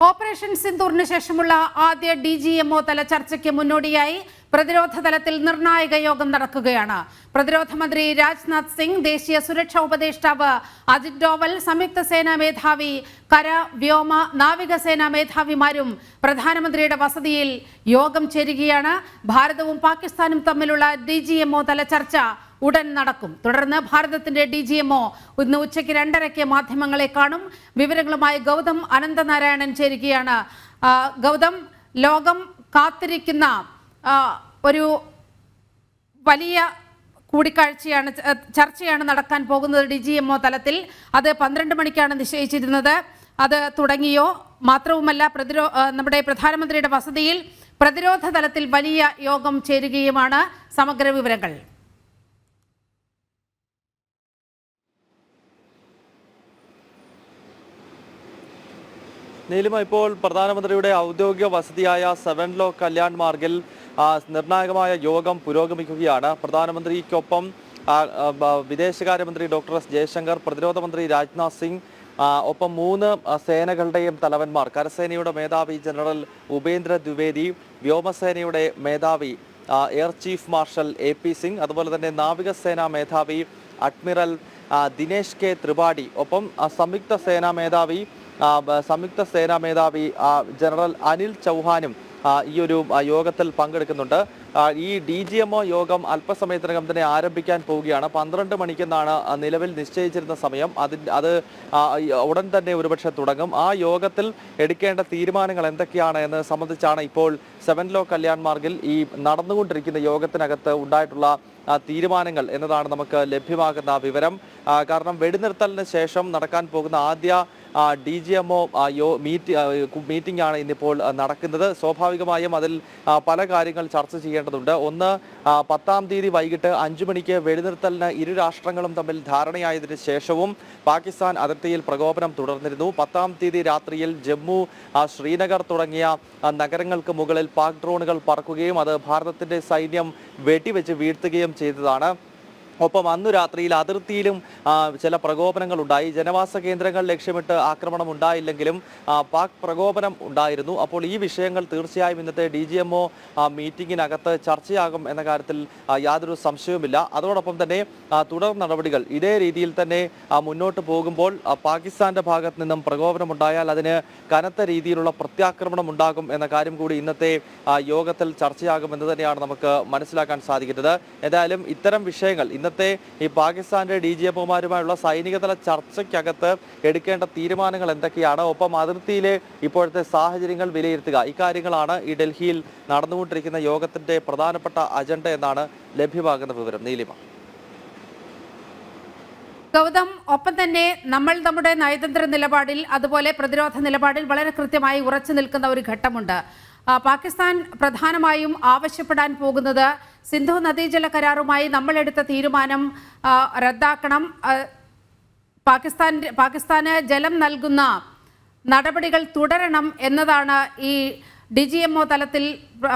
Operation സിന്ദൂറിന് ശേഷമുള്ള ആദ്യ D G MO തല ചർച്ചയ്ക്ക് മുന്നോടിയായി പ്രതിരോധ തലത്തിൽ നിർണായക യോഗം നടക്കുകയാണ്. പ്രതിരോധ മന്ത്രി രാജ്നാഥ് സിംഗ് ദേശീയ സുരക്ഷാ ഉപദേഷ്ടാവ് അജിത് ഡോവൽ സംയുക്ത സേനാ മേധാവി കര വ്യോമ നാവികസേനാ മേധാവിമാരും പ്രധാനമന്ത്രിയുടെ വസതിയിൽ യോഗം ചേരുകയാണ്. ഭാരതവും പാകിസ്ഥാനും തമ്മിലുള്ള ഡി ജി തല ചർച്ച ഉടൻ നടക്കും. തുടർന്ന് ഭാരതത്തിന്റെ ഡി ജി എംഒ ഇന്ന് ഉച്ചയ്ക്ക് രണ്ടരയ്ക്ക് മാധ്യമങ്ങളെ കാണും. വിവരങ്ങളുമായി ഗൗതം അനന്തനാരായണൻ ചേരുകയാണ്. ഗൗതം ലോകം കാത്തിരിക്കുന്ന ഒരു വലിയ കൂടിക്കാഴ്ചയാണ് ചർച്ചയാണ് നടക്കാൻ പോകുന്നത് ഡി ജി എംഒ തലത്തിൽ. അത് പന്ത്രണ്ട് മണിക്കാണ് നിശ്ചയിച്ചിരുന്നത്. അത് തുടങ്ങിയോ? മാത്രവുമല്ല പ്രതിരോ നമ്മുടെ പ്രധാനമന്ത്രിയുടെ വസതിയിൽ പ്രതിരോധ തലത്തിൽ വലിയ യോഗം ചേരുകയുമാണ്. സമഗ്ര വിവരങ്ങൾ. നീലിമ ഇപ്പോൾ പ്രധാനമന്ത്രിയുടെ ഔദ്യോഗിക വസതിയായ സെവൻ ലോ കല്യാൺ മാർഗിൽ നിർണായകമായ യോഗം പുരോഗമിക്കുകയാണ്. പ്രധാനമന്ത്രിക്കൊപ്പം വിദേശകാര്യമന്ത്രി ഡോക്ടർ എസ്. ജയശങ്കർ പ്രതിരോധ മന്ത്രി രാജ്നാഥ് സിംഗ് ഒപ്പം മൂന്ന് സേനകളുടെയും തലവന്മാർ. കരസേനയുടെ മേധാവി ജനറൽ ഉപേന്ദ്ര ദ്വിവേദി വ്യോമസേനയുടെ മേധാവി air chief marshal A P Singh അതുപോലെ തന്നെ നാവികസേനാ മേധാവി അഡ്മിറൽ ദിനേശ് കെ. ത്രിപാഠി ഒപ്പം സംയുക്ത സേനാ മേധാവി സംയുക്ത സേനാ മേധാവി ജനറൽ അനിൽ ചൗഹാനും ഈ ഒരു യോഗത്തിൽ പങ്കെടുക്കുന്നുണ്ട്. ഈ ഡി ജി എം ഒ യോഗം അല്പസമയത്തിനകം തന്നെ ആരംഭിക്കാൻ പോവുകയാണ്. പന്ത്രണ്ട് മണിക്കെന്നാണ് നിലവിൽ നിശ്ചയിച്ചിരുന്ന സമയം. അതിന് അത് ഉടൻ തന്നെ ഒരുപക്ഷെ തുടങ്ങും. ആ യോഗത്തിൽ എടുക്കേണ്ട തീരുമാനങ്ങൾ എന്തൊക്കെയാണ് എന്ന് സംബന്ധിച്ചാണ് ഇപ്പോൾ സെവൻ ലോ കല്യാൺ മാർഗിൽ ഈ നടന്നുകൊണ്ടിരിക്കുന്ന യോഗത്തിനകത്ത് ഉണ്ടായിട്ടുള്ള തീരുമാനങ്ങൾ എന്നതാണ് നമുക്ക് ലഭ്യമാകുന്ന വിവരം. കാരണം വെടിനിർത്തലിന് ശേഷം നടക്കാൻ പോകുന്ന ആദ്യ D G M O meet meeting ആണ് ഇന്നിപ്പോൾ നടക്കുന്നത്. സ്വാഭാവികമായും അതിൽ പല കാര്യങ്ങൾ ചർച്ച ചെയ്യേണ്ടതുണ്ട്. ഒന്ന് പത്താം തീയതി വൈകിട്ട് അഞ്ചു മണിക്ക് വെടിനിർത്തലിന് ഇരു രാഷ്ട്രങ്ങളും തമ്മിൽ ധാരണയായതിനു ശേഷവും പാകിസ്ഥാൻ അതിർത്തിയിൽ പ്രകോപനം തുടർന്നിരുന്നു. പത്താം തീയതി രാത്രിയിൽ ജമ്മു ശ്രീനഗർ തുടങ്ങിയ നഗരങ്ങൾക്ക് മുകളിൽ പാക് ഡ്രോണുകൾ പറക്കുകയും അത് ഭാരതത്തിന്റെ സൈന്യം വെടിവെച്ച് വീഴ്ത്തുകയും ചെയ്തതാണ്. ഒപ്പം അന്നു രാത്രിയിൽ അതിർത്തിയിലും ചില പ്രകോപനങ്ങൾ ഉണ്ടായി ജനവാസ കേന്ദ്രങ്ങൾ ലക്ഷ്യമിട്ട് ആക്രമണം ഉണ്ടായില്ലെങ്കിലും പാക് പ്രകോപനം ഉണ്ടായിരുന്നു. അപ്പോൾ ഈ വിഷയങ്ങൾ തീർച്ചയായും ഇന്നത്തെ ഡി ജി എം ഒ മീറ്റിംഗിനകത്ത് ചർച്ചയാകും എന്ന കാര്യത്തിൽ യാതൊരു സംശയവുമില്ല. അതോടൊപ്പം തന്നെ തുടർ നടപടികൾ ഇതേ രീതിയിൽ തന്നെ മുന്നോട്ട് പോകുമ്പോൾ പാകിസ്ഥാന്റെ ഭാഗത്ത് നിന്നും പ്രകോപനം ഉണ്ടായാൽ അതിന് കനത്ത രീതിയിലുള്ള പ്രത്യാക്രമണം ഉണ്ടാകും എന്ന കാര്യം കൂടി ഇന്നത്തെ യോഗത്തിൽ ചർച്ചയാകുമെന്ന് തന്നെയാണ് നമുക്ക് മനസ്സിലാക്കാൻ സാധിക്കുന്നത്. ഏതായാലും ഇത്തരം വിഷയങ്ങൾ ഇന്നത്തെ ഈ പാകിസ്ഥാന്റെ ഡി ജി എഫുമാരുമായുള്ള സൈനികതല ചർച്ചയ്ക്കകത്ത് എടുക്കേണ്ട തീരുമാനങ്ങൾ എന്തൊക്കെയാണ്? ഒപ്പം അതിർത്തിയിലെ ഇപ്പോഴത്തെ സാഹചര്യങ്ങൾ വിലയിരുത്തുക. ഇക്കാര്യങ്ങളാണ് ഈ ഡൽഹിയിൽ നടന്നുകൊണ്ടിരിക്കുന്ന യോഗത്തിന്റെ പ്രധാനപ്പെട്ട അജണ്ട എന്നാണ് ലഭ്യമാകുന്ന വിവരം. നീലിമ. ഗൗതം ഒപ്പം തന്നെ നമ്മൾ നമ്മുടെ നയതന്ത്ര നിലപാടിൽ അതുപോലെ പ്രതിരോധ നിലപാടിൽ വളരെ കൃത്യമായി ഉറച്ചു നിൽക്കുന്ന ഒരു ഘട്ടമുണ്ട്. പാകിസ്ഥാൻ പ്രധാനമായും ആവശ്യപ്പെടാൻ പോകുന്നത് സിന്ധു നദീജല കരാറുമായി നമ്മളെടുത്ത തീരുമാനം റദ്ദാക്കണം. പാകിസ്ഥാൻ പാകിസ്ഥാന് ജലം നൽകുന്ന നടപടികൾ തുടരണം എന്നതാണ് ഈ ഡി ജി എം ഒ തലത്തിൽ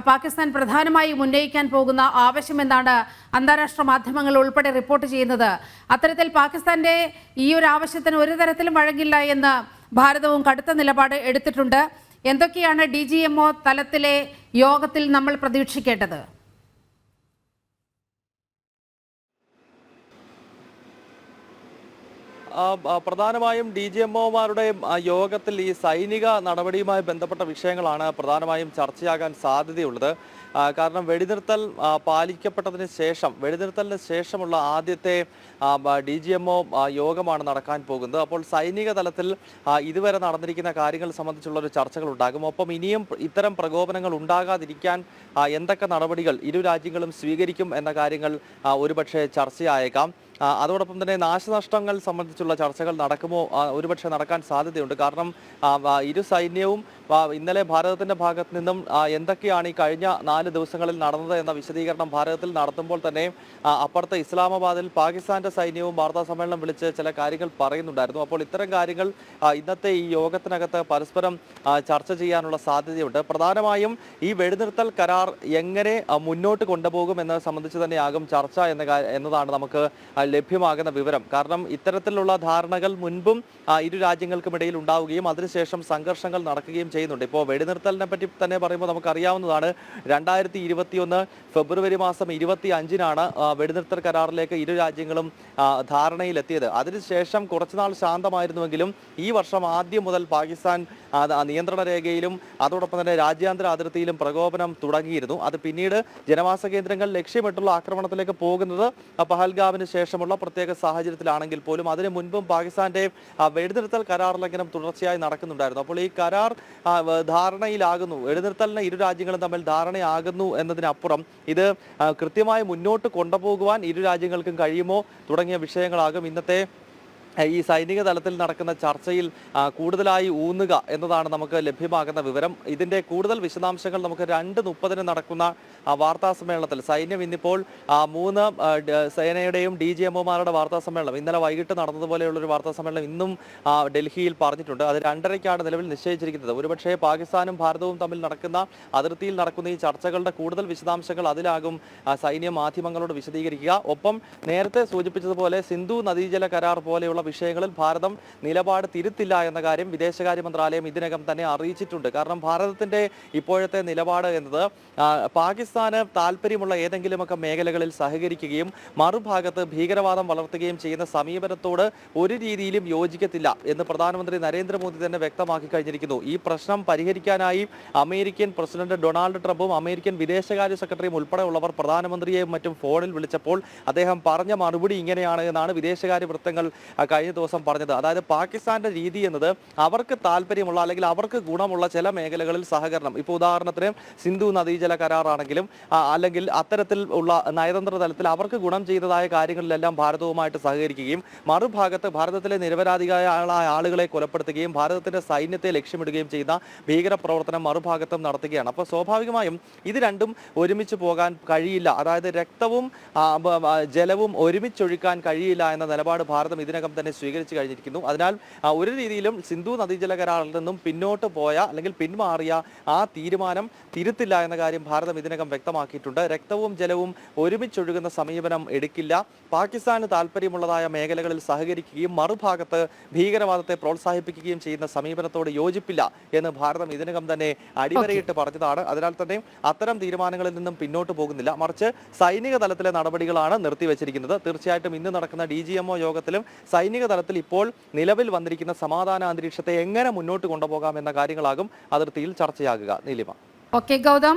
പാകിസ്ഥാൻ പ്രധാനമായും ഉന്നയിക്കാൻ പോകുന്ന ആവശ്യമെന്നാണ് അന്താരാഷ്ട്ര മാധ്യമങ്ങൾ ഉൾപ്പെടെ റിപ്പോർട്ട് ചെയ്യുന്നത്. അത്തരത്തിൽ പാകിസ്ഥാന്റെ ഈ ഒരു ആവശ്യത്തിന് ഒരു തരത്തിലും വഴങ്ങില്ല എന്ന് ഭാരതവും കടുത്ത നിലപാട് എടുത്തിട്ടുണ്ട്. എന്തൊക്കെയാണ് ഡി ജി എം ഒ തലത്തിലെ യോഗത്തിൽ നമ്മൾ പ്രതീക്ഷിക്കേണ്ടത് ആ, ആ, പ്രധാനമായും ഡി ജി എം ഒമാരുടെ യോഗത്തിൽ ഈ സൈനിക നടപടിയുമായി ബന്ധപ്പെട്ട വിഷയങ്ങളാണ് പ്രധാനമായും ചർച്ചയാകാൻ സാധ്യതയുള്ളത്. കാരണം വെടിനിർത്തൽ പാലിക്കപ്പെട്ടതിന് ശേഷം വെടിനിർത്തലിന് ശേഷമുള്ള ആദ്യത്തെ ഡി ജി എം ഒ യോഗമാണ് നടക്കാൻ പോകുന്നത്. അപ്പോൾ സൈനിക തലത്തിൽ ഇതുവരെ നടന്നിരിക്കുന്ന കാര്യങ്ങൾ സംബന്ധിച്ചുള്ള ഒരു ചർച്ചകൾ ഉണ്ടാകും. ഒപ്പം ഇനിയും ഇത്തരം പ്രകോപനങ്ങൾ ഉണ്ടാകാതിരിക്കാൻ എന്തൊക്കെ നടപടികൾ ഇരു രാജ്യങ്ങളും സ്വീകരിക്കും എന്ന കാര്യങ്ങൾ ഒരുപക്ഷെ ചർച്ചയായേക്കാം. അതോടൊപ്പം തന്നെ നാശനഷ്ടങ്ങൾ സംബന്ധിച്ചുള്ള ചർച്ചകൾ നടക്കുമോ? ഒരുപക്ഷെ നടക്കാൻ സാധ്യതയുണ്ട്. കാരണം ഇരു സൈന്യവും ഇന്നലെ ഭാരതത്തിന്റെ ഭാഗത്ത് നിന്നും എന്തൊക്കെയാണ് ഈ കഴിഞ്ഞ നാല് ദിവസങ്ങളിൽ നടന്നത് എന്ന വിശദീകരണം ഭാരതത്തിൽ നടത്തുമ്പോൾ തന്നെ അപ്പുറത്തെ ഇസ്ലാമാബാദിൽ പാകിസ്ഥാന്റെ സൈന്യവും വാർത്താ സമ്മേളനം വിളിച്ച് ചില കാര്യങ്ങൾ പറയുന്നുണ്ടായിരുന്നു. അപ്പോൾ ഇത്തരം കാര്യങ്ങൾ ഇന്നത്തെ ഈ യോഗത്തിനകത്ത് പരസ്പരം ചർച്ച ചെയ്യാനുള്ള സാധ്യതയുണ്ട്. പ്രധാനമായും ഈ വെടിനിർത്തൽ കരാർ എങ്ങനെ മുന്നോട്ട് കൊണ്ടുപോകും എന്നത് സംബന്ധിച്ച് തന്നെയാകും ചർച്ച എന്ന എന്നതാണ് നമുക്ക് ലഭ്യമാകുന്ന വിവരം. കാരണം ഇത്തരത്തിലുള്ള ധാരണകൾ മുൻപും ഇരു രാജ്യങ്ങൾക്കും ഇടയിൽ ഉണ്ടാവുകയും അതിനുശേഷം സംഘർഷങ്ങൾ നടക്കുകയും ചെയ്യുന്നുണ്ട്. ഇപ്പോൾ വെടിനിർത്തലിനെ പറ്റി തന്നെ പറയുമ്പോൾ നമുക്കറിയാവുന്നതാണ് രണ്ടായിരത്തി ഇരുപത്തിയൊന്ന് ഫെബ്രുവരി മാസം ഇരുപത്തി അഞ്ചിനാണ് വെടിനിർത്തൽ കരാറിലേക്ക് ഇരു രാജ്യങ്ങളും ധാരണയിലെത്തിയത്. അതിനുശേഷം കുറച്ചുനാൾ ശാന്തമായിരുന്നുവെങ്കിലും ഈ വർഷം ആദ്യം മുതൽ പാകിസ്ഥാൻ നിയന്ത്രണ രേഖയിലും അതോടൊപ്പം തന്നെ രാജ്യാന്തര അതിർത്തിയിലും പ്രകോപനം തുടങ്ങിയിരുന്നു. അത് പിന്നീട് ജനവാസ കേന്ദ്രങ്ങൾ ലക്ഷ്യമിട്ടുള്ള ആക്രമണത്തിലേക്ക് പോകുന്നത് പഹൽഗാവിന് പഹൽഗാമിന് ശേഷമുള്ള പ്രത്യേക സാഹചര്യത്തിലാണെങ്കിൽ പോലും അതിനു മുൻപും പാകിസ്ഥാന്റെ വെടിനിർത്തൽ ലംഘനം തുടർച്ചയായി നടക്കുന്നുണ്ടായിരുന്നു. അപ്പോൾ ഈ കരാർ ധാരണയിലാകുന്നു. വെടിനിർത്തലിന് ഇരു രാജ്യങ്ങളും തമ്മിൽ ധാരണയാകുന്നു എന്നതിനപ്പുറം ഇത് കൃത്യമായി മുന്നോട്ട് കൊണ്ടുപോകുവാൻ ഇരു രാജ്യങ്ങൾക്കും കഴിയുമോ തുടങ്ങിയ വിഷയങ്ങളാകും ഇന്നത്തെ ഈ സൈനിക തലത്തിൽ നടക്കുന്ന ചർച്ചയിൽ കൂടുതലായി ഊന്നുക എന്നതാണ് നമുക്ക് ലഭ്യമാകുന്ന വിവരം. ഇതിന്റെ കൂടുതൽ വിശദാംശങ്ങൾ നമുക്ക് രണ്ട് മുപ്പതിന് നടക്കുന്ന വാർത്താ സമ്മേളനത്തിൽ. സൈന്യം ഇന്നിപ്പോൾ മൂന്ന് സേനയുടെയും ഡി ജി എംഒമാരുടെ വാർത്താ സമ്മേളനം. ഇന്നലെ വൈകിട്ട് നടന്നതുപോലെയുള്ള ഒരു വാർത്താ സമ്മേളനം ഇന്നും ഡൽഹിയിൽ പറഞ്ഞിട്ടുണ്ട്. അത് രണ്ടരയ്ക്കാണ് നിലവിൽ നിശ്ചയിച്ചിരിക്കുന്നത്. ഒരുപക്ഷേ പാകിസ്ഥാനും ഭാരതവും തമ്മിൽ നടക്കുന്ന അതിർത്തിയിൽ നടക്കുന്ന ഈ ചർച്ചകളുടെ കൂടുതൽ വിശദാംശങ്ങൾ അതിലാകും സൈന്യം മാധ്യമങ്ങളോട് വിശദീകരിക്കുക. ഒപ്പം നേരത്തെ സൂചിപ്പിച്ചതുപോലെ സിന്ധു നദീജല കരാർ പോലെയുള്ള വിഷയങ്ങളിൽ ഭാരതം നിലപാട് തിരുത്തില്ല എന്ന കാര്യം വിദേശകാര്യ മന്ത്രാലയം ഇതിനകം തന്നെ അറിയിച്ചിട്ടുണ്ട്. കാരണം ഭാരതത്തിന്റെ ഇപ്പോഴത്തെ നിലപാട് എന്നത് പാകിസ്ഥാന് താല്പര്യമുള്ള ഏതെങ്കിലുമൊക്കെ മേഖലകളിൽ സഹകരിക്കുകയും മറുഭാഗത്ത് ഭീകരവാദം വളർത്തുകയും ചെയ്യുന്ന സമീപനത്തോട് ഒരു രീതിയിലും യോജിക്കത്തില്ല എന്ന് പ്രധാനമന്ത്രി നരേന്ദ്രമോദി തന്നെ വ്യക്തമാക്കി കഴിഞ്ഞിരിക്കുന്നു. ഈ പ്രശ്നം പരിഹരിക്കാനായി അമേരിക്കൻ പ്രസിഡന്റ് ഡൊണാൾഡ് ട്രംപും അമേരിക്കൻ വിദേശകാര്യ സെക്രട്ടറിയും ഉൾപ്പെടെയുള്ളവർ പ്രധാനമന്ത്രിയെയും മറ്റും ഫോണിൽ വിളിച്ചപ്പോൾ അദ്ദേഹം പറഞ്ഞ മറുപടി ഇങ്ങനെയാണ് എന്നാണ് വിദേശകാര്യ വൃത്തങ്ങൾ കഴിഞ്ഞ ദിവസം പറഞ്ഞത്. അതായത് പാകിസ്ഥാന്റെ രീതി എന്നത് അവർക്ക് താല്പര്യമുള്ള അല്ലെങ്കിൽ അവർക്ക് ഗുണമുള്ള ചില മേഖലകളിൽ സഹകരണം. ഇപ്പോൾ ഉദാഹരണത്തിന് സിന്ധു നദീജല കരാറാണെങ്കിലും അല്ലെങ്കിൽ അത്തരത്തിൽ ഉള്ള നയതന്ത്ര തലത്തിൽ അവർക്ക് ഗുണം ചെയ്തതായ കാര്യങ്ങളിലെല്ലാം ഭാരതവുമായിട്ട് സഹകരിക്കുകയും മറുഭാഗത്ത് ഭാരതത്തിലെ നിരപരാധികളായ ആളുകളെ കൊലപ്പെടുത്തുകയും ഭാരതത്തിന്റെ സൈന്യത്തെ ലക്ഷ്യമിടുകയും ചെയ്യുന്ന ഭീകര പ്രവർത്തനം മറുഭാഗത്തും നടത്തുകയാണ്. അപ്പോൾ സ്വാഭാവികമായും ഇത് രണ്ടും ഒരുമിച്ച് പോകാൻ കഴിയില്ല. അതായത് രക്തവും ജലവും ഒരുമിച്ചൊഴുക്കാൻ കഴിയില്ല എന്ന നിലപാട് ഭാരതം ഇതിനകം തന്നെ സ്വീകരിച്ചു കഴിഞ്ഞിരിക്കുന്നു. അതിനാൽ ഒരു രീതിയിലും സിന്ധു നദീജല കരാറിൽ നിന്നും പിന്നോട്ട് പോയ അല്ലെങ്കിൽ പിന്മാറിയ ആ തീരുമാനം തിരുത്തില്ല എന്ന കാര്യം ഭാരതം ഇതിനകം വ്യക്തമാക്കിയിട്ടുണ്ട്. രക്തവും ജലവും ഒരുമിച്ചൊഴുകുന്ന സമീപനം എടുക്കില്ല. പാകിസ്ഥാന് താല്പര്യമുള്ളതായ മേഖലകളിൽ സഹകരിക്കുകയും മറുഭാഗത്ത് ഭീകരവാദത്തെ പ്രോത്സാഹിപ്പിക്കുകയും ചെയ്യുന്ന സമീപനത്തോട് യോജിപ്പില്ല എന്ന് ഭാരതം ഇതിനകം തന്നെ അടിവരയിട്ട് പറഞ്ഞതാണ്. അതിനാൽ തന്നെ അത്തരം തീരുമാനങ്ങളിൽ നിന്നും പിന്നോട്ട് പോകുന്നില്ല. മറിച്ച് സൈനിക തലത്തിലെ നടപടികളാണ് നിർത്തിവെച്ചിരിക്കുന്നത്. തീർച്ചയായിട്ടും ഇന്ന് നടക്കുന്ന ഡി ജി എംഒ യോഗത്തിലും സൈനിക തലത്തിൽ ഇപ്പോൾ നിലവിൽ വന്നിരിക്കുന്ന സമാധാന അന്തരീക്ഷത്തെ എങ്ങനെ മുന്നോട്ട് കൊണ്ടുപോകാം എന്ന കാര്യങ്ങളാകും അതിർത്തിയിൽ ചർച്ചയാകുക. നീലിമ. ഓക്കെ ഗൗതം.